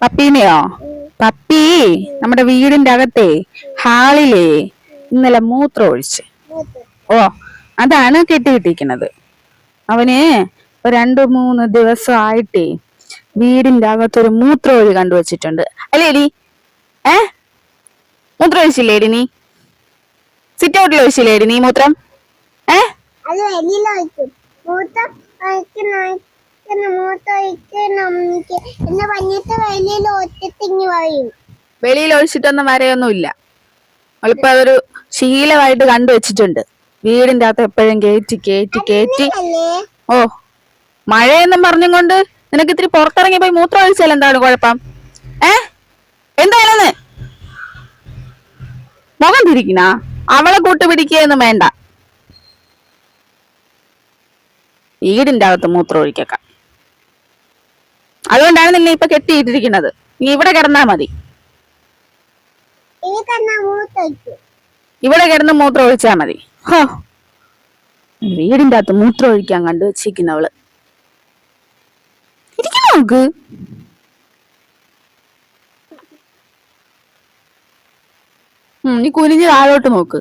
പപ്പീനെയോ? Puppy നമ്മുടെ വീടിന്റെ അകത്തെ ഹാളിലേ ഇന്നലെ മൂത്രം ഒഴിച്ച് ഓ അതാണ് കെട്ടിയിട്ടിരിക്കുന്നത്. അവന് രണ്ടു മൂന്ന് ദിവസം ആയിട്ട് വീടിന്റെ അകത്തൊരു മൂത്രമൊഴി കണ്ടുവച്ചിട്ടുണ്ട്. അല്ലേടി ഏ? മൂത്രം ഒഴിച്ചില്ലേടി നീ? സിറ്റ് ഔട്ടിൽ ഒഴിച്ചില്ലേടി നീ മൂത്രം? ഏ? വെളിയിൽ ഒഴിച്ചിട്ടൊന്നും വരെയൊന്നും ഇല്ല ഒഴിച്ചിട്ടൊന്നും വരെയൊന്നുമില്ല. അവളിപ്പോ അതൊരു ശീലമായിട്ട് കണ്ടുവച്ചിട്ടുണ്ട് വീടിന്റെ അകത്ത് എപ്പോഴും കേറ്റി കേറ്റി കേറ്റി. ഓ മഴയെന്നും പറഞ്ഞും കൊണ്ട് നിനക്ക് ഇത്തിരി പുറത്തിറങ്ങി പോയി മൂത്രം ഒഴിച്ചാൽ എന്താണ് കുഴപ്പം? ഏ? എന്താണെന്ന് മുഖം തിരിക്കണ? അവളെ കൂട്ടുപിടിക്കുകയൊന്നും വേണ്ട. വീടിന്റെ അകത്ത് മൂത്രം ഒഴിക്കക്ക. അതുകൊണ്ടാണ് നിന്നെ ഇപ്പൊ കെട്ടിയിട്ടിരിക്കുന്നത്. നീ ഇവിടെ കിടന്നാ മതി. ഇവിടെ കിടന്ന് മൂത്രം ഒഴിച്ചാ മതി. ഹോ. വീടിന്റെ അകത്ത് മൂത്രം ഒഴിക്കാൻ കണ്ടു വെച്ചിരിക്കുന്ന അവൾ ഇരിക്കണ നോക്ക് നീ കുനിഞ്ഞ് താഴോട്ട് നോക്ക്.